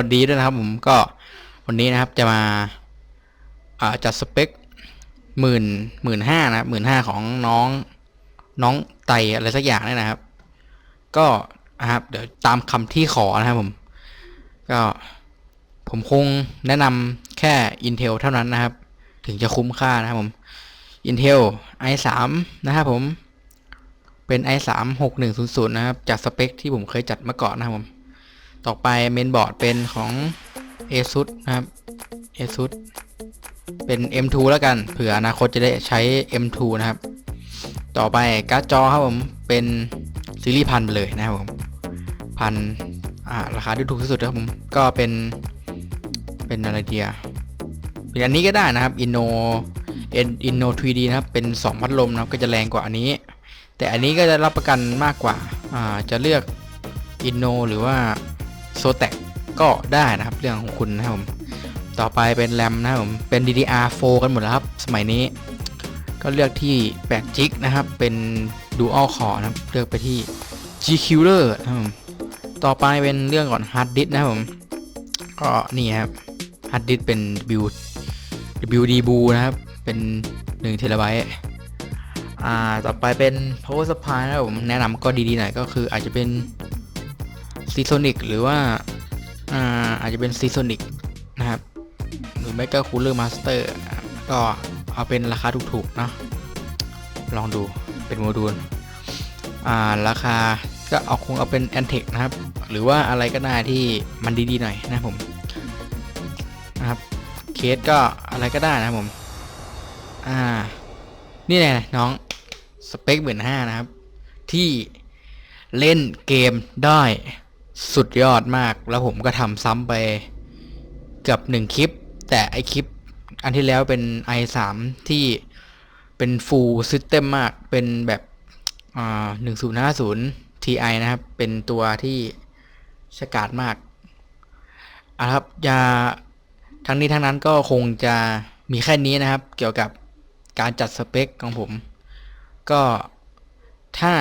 วัสดีด้วยนะครับผมก็วันนี้นะครับจะมาจัดสเปคหมื่นหมื่นห้านะครับหมื่นห้าของน้องน้องไตอะไรสักอย่างนี่นะครับ ก็นะครับเดี๋ยวตามคำที่ขอนะครับผม ก็ผมคงแนะนำแค่ Intel เท่านั้นนะครับ ถึงจะคุ้มค่านะครับผม Intel i3 นะครับผม เป็น i3 6100 นะครับ จากสเปคที่ผมเคยจัดมาก่อนนะครับผม ต่อไปเมนบอร์ดเป็นของ ASUS นะครับ ASUS เป็น M2 แล้วกัน เผื่ออนาคตจะได้ใช้ M2 นะครับ ต่อไปการ์ดจอครับผมเป็นซีรีส์พันไปเลยนะครับผมพันอ่าราคาที่ถูกที่สุดครับผมก็เป็นเป็นอะไรเดียเป็นอันนี้ก็ได้นะครับ Inno Inno 3D นะครับ เป็น 2 พัดลมนะครับก็จะแรงกว่าอันนี้ แต่อันนี้ก็จะรับประกันมากกว่า อ่า จะเลือก Inno หรือว่า โซแตกก็ได้นะครับเรื่องของคุณนะครับผมต่อไปเป็นแรมนะครับผมเป็น DDR4 กันหมดแล้วครับ สมัยนี้ ก็เลือกที่8 g b นะครับ เป็น Dual Core นะครับ เลือกไปที่ G-Killer นะครับผมต่อไปเป็นเรื่องก่อน Hard Disk นะครับผมก็นี่ครับ Hard Disk เป็น W WD b o นะครับ เป็น1เทราไบต์อ่าต่อไปเป็น Power Supply นะครับผมแนะนำก็ดีๆหน่อยก็คืออาจจะเป็น ซีโซนิกหรือว่าอ่าอาจจะเป็นซีโซนิกนะครับ หรือไม่ก็คูลเลอร์มาสเตอร์ก็เอาเป็นราคาถูกๆเนาะลองดูเป็นโมดูลอ่าราคาก็เอาคงเอาเป็น a n t e c นะครับ หรือว่าอะไรก็ได้ที่มันดีๆหน่อยนะผมนะครับเคสก็อะไรก็ได้นะผม อ่า นี่แหละน้องสเปคเหมือนห้านะครับ ที่เล่นเกมได้ สุดยอดมากแล้วผมก็ทำซ้ำไปเกือบหนึ่งคลิป แต่ไอคลิปอันที่แล้วเป็น i3 ที่เป็น full system มากเป็นแบบอ่า1050 Ti นะครับ เป็นตัวที่ฉกาจมากอะครับยาทั้งนี้ทั้งนั้นก็คงจะมีแค่นี้นะครับ เกี่ยวกับการจัดสเปคของผม ก็ถ้า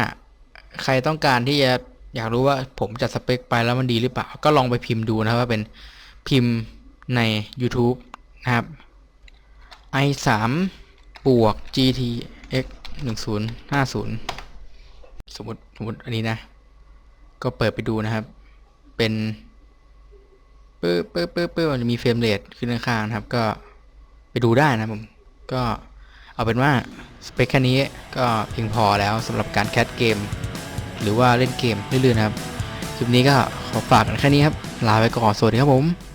ใครต้องการที่จะ อยากรู้ว่าผมจัดสเปคไปแล้วมันดีหรือเปล่า ก็ลองไปพิมพ์ดูนะว่าเป็นพิมพ์ใน YouTube นะครับ i3 บวก GTX 1050 สมมติสมมติอันนี้นะ ก็เปิดไปดูนะครับ เป็นปึ๊บปึ๊บปึ๊บปึ๊บมันจะมีเฟรมเรทขึ้นข้างนะครับ ก็ไปดูได้นะผม ก็เอาเป็นว่า สเปคแค่นี้ก็เพียงพอแล้วสำหรับการแคสเกม หรือว่าเล่นเกมเรื่อยๆนะครับ คลิปนี้ก็ขอฝากกันแค่นี้ครับ ลาไปก่อน สวัสดีครับผม